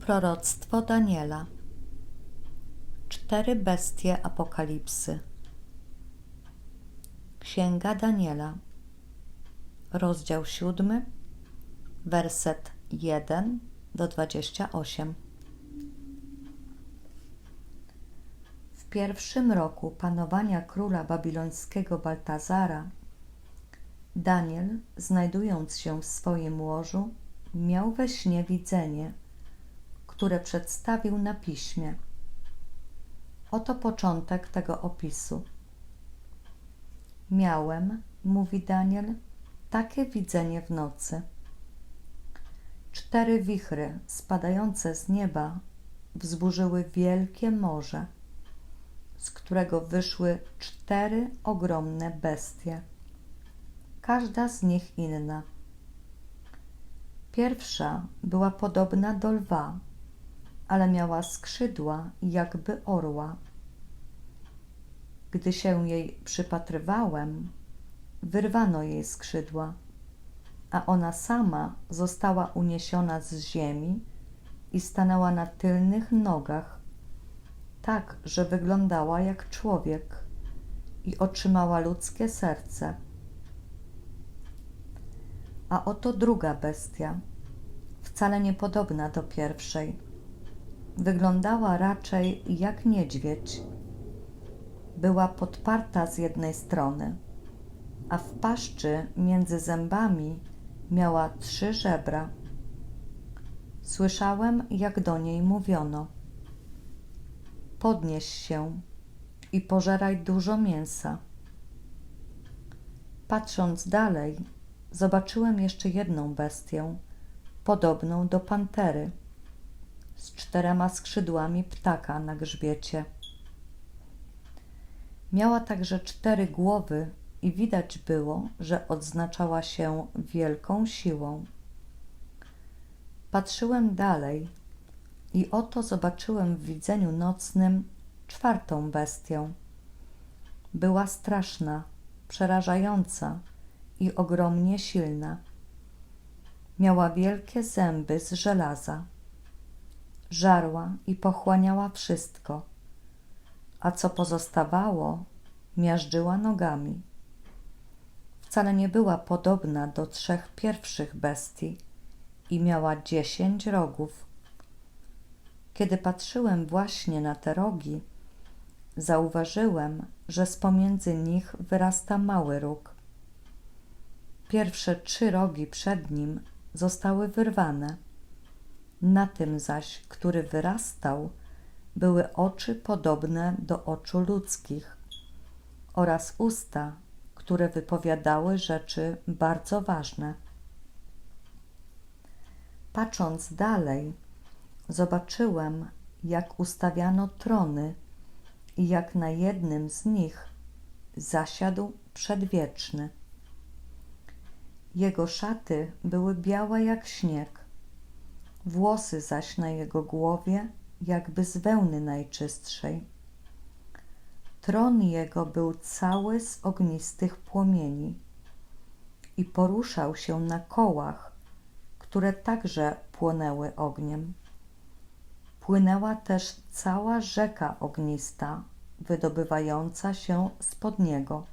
Proroctwo Daniela. Cztery bestie Apokalipsy. Księga Daniela. Rozdział siódmy, werset jeden do dwadzieścia osiem. W pierwszym roku panowania króla babilońskiego Baltazara, Daniel, znajdując się w swoim łożu, miał we śnie widzenie, które przedstawił na piśmie. Oto początek tego opisu. Miałem, mówi Daniel, takie widzenie w nocy. Cztery wichry spadające z nieba wzburzyły wielkie morze, z którego wyszły cztery ogromne bestie, każda z nich inna. Pierwsza była podobna do lwa, ale miała skrzydła jakby orła. Gdy się jej przypatrywałem, wyrwano jej skrzydła, a ona sama została uniesiona z ziemi i stanęła na tylnych nogach, tak, że wyglądała jak człowiek i otrzymała ludzkie serce. A oto druga bestia, wcale niepodobna do pierwszej. Wyglądała raczej jak niedźwiedź. Była podparta z jednej strony, a w paszczy między zębami miała trzy żebra. Słyszałem, jak do niej mówiono: Podnieś się i pożeraj dużo mięsa. Patrząc dalej, zobaczyłem jeszcze jedną bestię, podobną do pantery, z czterema skrzydłami ptaka na grzbiecie. Miała także cztery głowy i widać było, że odznaczała się wielką siłą. Patrzyłem dalej i oto zobaczyłem w widzeniu nocnym czwartą bestię. Była straszna, przerażająca i ogromnie silna. Miała wielkie zęby z żelaza. Żarła i pochłaniała wszystko, a co pozostawało, miażdżyła nogami. Wcale nie była podobna do trzech pierwszych bestii i miała dziesięć rogów. Kiedy patrzyłem właśnie na te rogi, zauważyłem, że z pomiędzy nich wyrasta mały róg. Pierwsze trzy rogi przed nim zostały wyrwane. Na tym zaś, który wyrastał, były oczy podobne do oczu ludzkich oraz usta, które wypowiadały rzeczy bardzo ważne. Patrząc dalej, zobaczyłem, jak ustawiano trony i jak na jednym z nich zasiadł przedwieczny. Jego szaty były białe jak śnieg, włosy zaś na jego głowie jakby z wełny najczystszej. Tron jego był cały z ognistych płomieni i poruszał się na kołach, które także płonęły ogniem. Płynęła też cała rzeka ognista, wydobywająca się spod niego.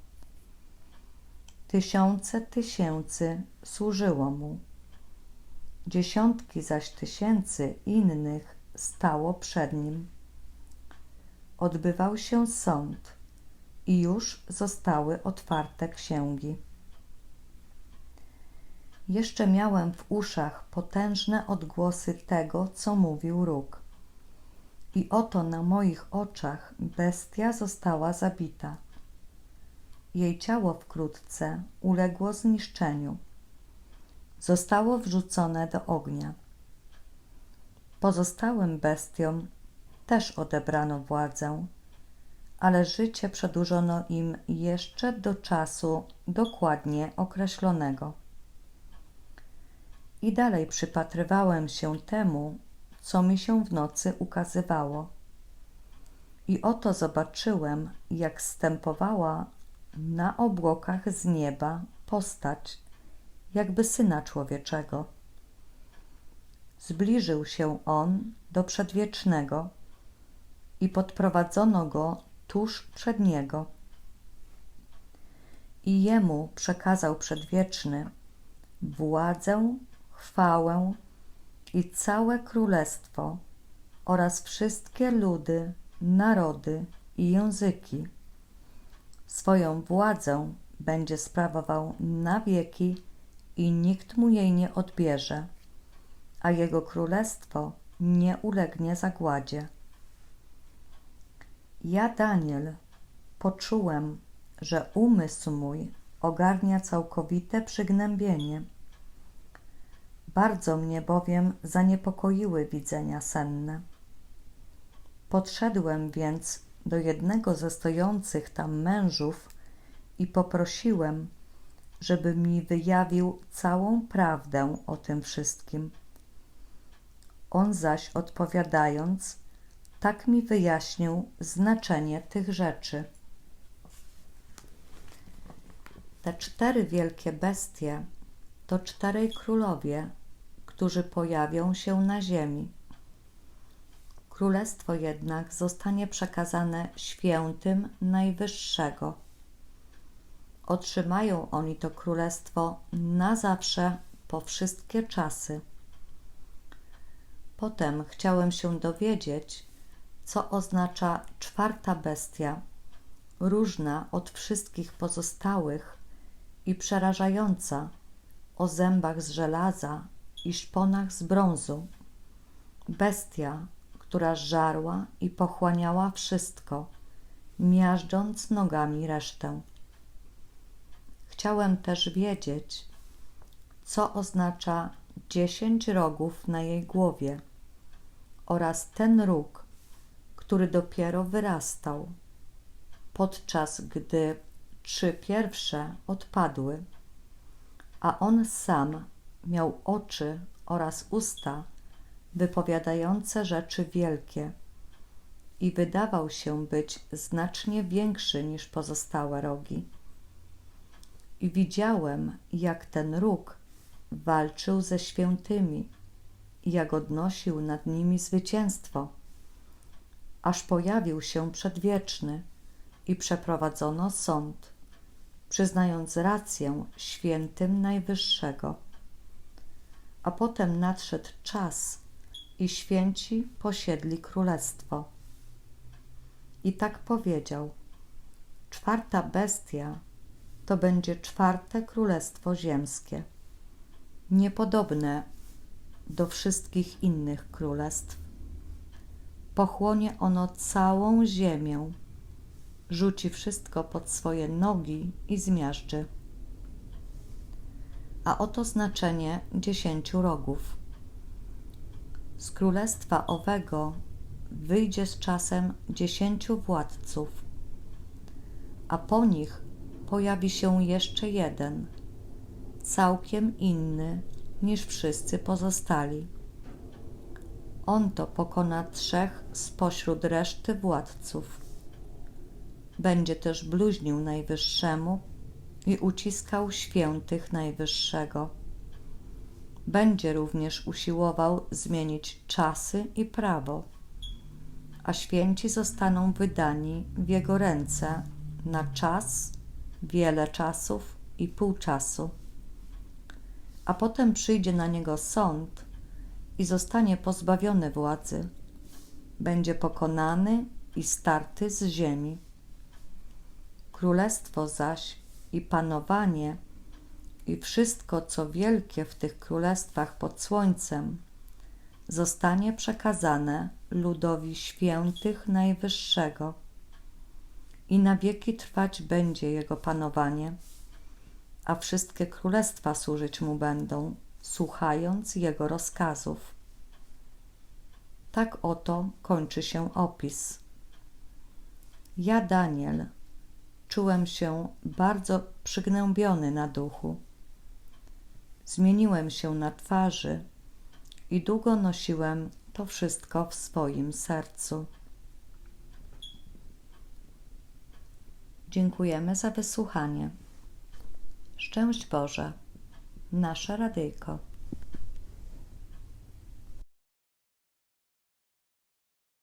Tysiące tysięcy służyło mu. Dziesiątki zaś tysięcy innych stało przed nim. Odbywał się sąd i już zostały otwarte księgi. Jeszcze miałem w uszach potężne odgłosy tego, co mówił róg. I oto na moich oczach bestia została zabita jej ciało wkrótce uległo zniszczeniu. Zostało wrzucone do ognia. Pozostałym bestiom też odebrano władzę, ale życie przedłużono im jeszcze do czasu dokładnie określonego. I dalej przypatrywałem się temu, co mi się w nocy ukazywało. I oto zobaczyłem, jak stępowała na obłokach z nieba postać, jakby syna człowieczego. zbliżył się on do przedwiecznego i podprowadzono go tuż przed niego. I jemu przekazał przedwieczny władzę, chwałę i całe królestwo oraz wszystkie ludy, narody i języki. Swoją władzę będzie sprawował na wieki i nikt mu jej nie odbierze, a jego królestwo nie ulegnie zagładzie. Ja, Daniel, poczułem, że umysł mój ogarnia całkowite przygnębienie. Bardzo mnie bowiem zaniepokoiły widzenia senne. Podszedłem więc do jednego ze stojących tam mężów i poprosiłem, żeby mi wyjawił całą prawdę o tym wszystkim. On zaś odpowiadając, tak mi wyjaśnił znaczenie tych rzeczy. Te cztery wielkie bestie to czterej królowie, którzy pojawią się na ziemi. Królestwo jednak zostanie przekazane świętym Najwyższego. Otrzymają oni to królestwo na zawsze po wszystkie czasy. Potem chciałem się dowiedzieć, co oznacza czwarta bestia, różna od wszystkich pozostałych i przerażająca, o zębach z żelaza i szponach z brązu. Bestia, która żarła i pochłaniała wszystko, miażdżąc nogami resztę. Chciałem też wiedzieć, co oznacza dziesięć rogów na jej głowie oraz ten róg, który dopiero wyrastał, podczas gdy trzy pierwsze odpadły, a on sam miał oczy oraz usta wypowiadające rzeczy wielkie i wydawał się być znacznie większy niż pozostałe rogi. I widziałem, jak ten róg walczył ze świętymi jak odnosił nad nimi zwycięstwo aż pojawił się przedwieczny i przeprowadzono sąd, przyznając rację świętym Najwyższego. A potem nadszedł czas i święci posiedli królestwo. I tak powiedział: Czwarta bestia to będzie czwarte królestwo ziemskie, niepodobne do wszystkich innych królestw pochłonie ono całą ziemię, rzuci wszystko pod swoje nogi i zmiażdży. A oto znaczenie dziesięciu rogów. Z królestwa owego wyjdzie z czasem dziesięciu władców, a po nich pojawi się jeszcze jeden, całkiem inny niż wszyscy pozostali on to pokona trzech spośród reszty władców. Będzie też bluźnił Najwyższemu i uciskał świętych Najwyższego. Będzie również usiłował zmienić czasy i prawo, a święci zostaną wydani w jego ręce na czas, wiele czasów i pół czasu. A potem przyjdzie na niego sąd i zostanie pozbawiony władzy. Będzie pokonany i starty z ziemi. Królestwo zaś i panowanie i wszystko, co wielkie w tych królestwach pod słońcem, zostanie przekazane ludowi świętych Najwyższego i na wieki trwać będzie jego panowanie, a wszystkie królestwa służyć mu będą słuchając jego rozkazów. Tak oto kończy się opis. Ja, Daniel, czułem się bardzo przygnębiony na duchu. Zmieniłem się na twarzy i długo nosiłem to wszystko w swoim sercu. Dziękujemy za wysłuchanie. Szczęść Boże nasze radyjko.